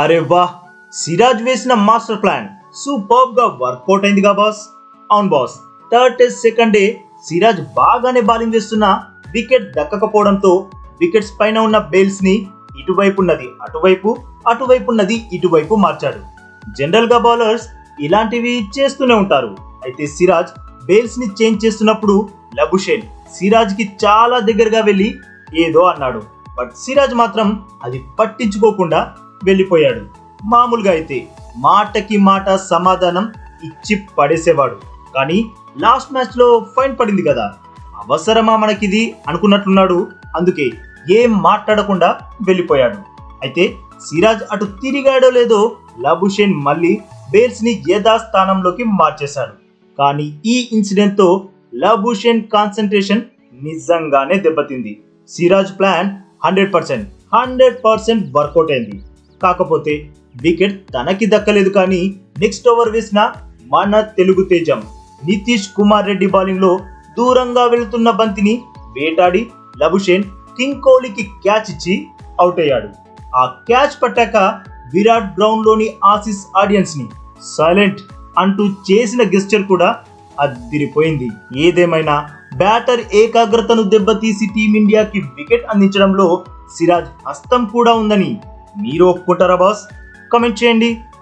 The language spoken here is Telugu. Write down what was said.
అరే వాహ్ సిరాజ్ వేసిన మాస్టర్ ప్లాన్ సూపర్గా వర్కౌట్ అయిందిగా బాస్. అవును boss. Third test second day Siraj బాగానే బౌలింగ్ చేస్తున్న వికెట్ దక్కకపోవడంతో వికెట్స్ పైన ఉన్న బేల్స్ని ఇటువైపు ఉన్నది అటువైపు అటువైపు ఉన్నది ఇటువైపు మార్చాడు. జనరల్గా బౌలర్స్ ఇలాంటివి చేస్తూనే ఉంటారు. అయితే సిరాజ్ బేల్స్ని చేంజ్ చేస్తున్నప్పుడు లబుషేన్ సిరాజ్కి చాలా దగ్గరగా వెళ్ళి ఏదో అన్నాడు. బట్ సిరాజ్ మాత్రం అది పట్టించుకోకుండా వెళ్ళిపోయాడు. మామూలుగా అయితే మాటకి మాట సమాధానం ఇచ్చి పడేసేవాడు. కానీ లాస్ట్ మ్యాచ్లో ఫైన్ పడింది కదా. అవసరమా మనకిది అనుకున్నట్లున్నాడు అందుకే ఏం మాట్లాడకుండా వెళ్ళిపోయాడు. అయితే సిరాజ్ అటు తిరిగాడో లేదో లబుషేన్ మళ్ళీ బేల్స్ని యథాస్థానంలోకి మార్చేశాడు. కానీ ఈ ఇన్సిడెంట్తో లబుషేన్ కాన్సన్ట్రేషన్ నిజంగానే దెబ్బతింది. Siraj plan hundred percent hundred percent workout అయింది. కాకపోతే వికెట్ తనకి దక్కలేదు కానీ నెక్స్ట్ ఓవర్ వేసిన మన తెలుగు తేజం నితీష్ కుమార్ రెడ్డి బౌలింగ్లో దూరంగా వెళుతున్న బంతిని వేటాడి లభుషేన్ కింగ్ కోహ్లీకి క్యాచ్ ఇచ్చి అవుట్ అయ్యాడు. ఆ క్యాచ్ పట్టాక విరాట్ గ్రౌండ్లోని ఆసిస్ ఆడియన్స్ని సైలెంట్ అంటూ చేసిన గెస్చర్ కూడా అద్దిరిపోయింది ఏదేమైనా బ్యాటర్ ఏకాగ్రతను దెబ్బతీసి టీమిండియాకి వికెట్ అందించడంలో సిరాజ్ హస్తం కూడా ఉందని మీరు ఒప్పుకుంటారా బాస్? కమెంట్ చేయండి.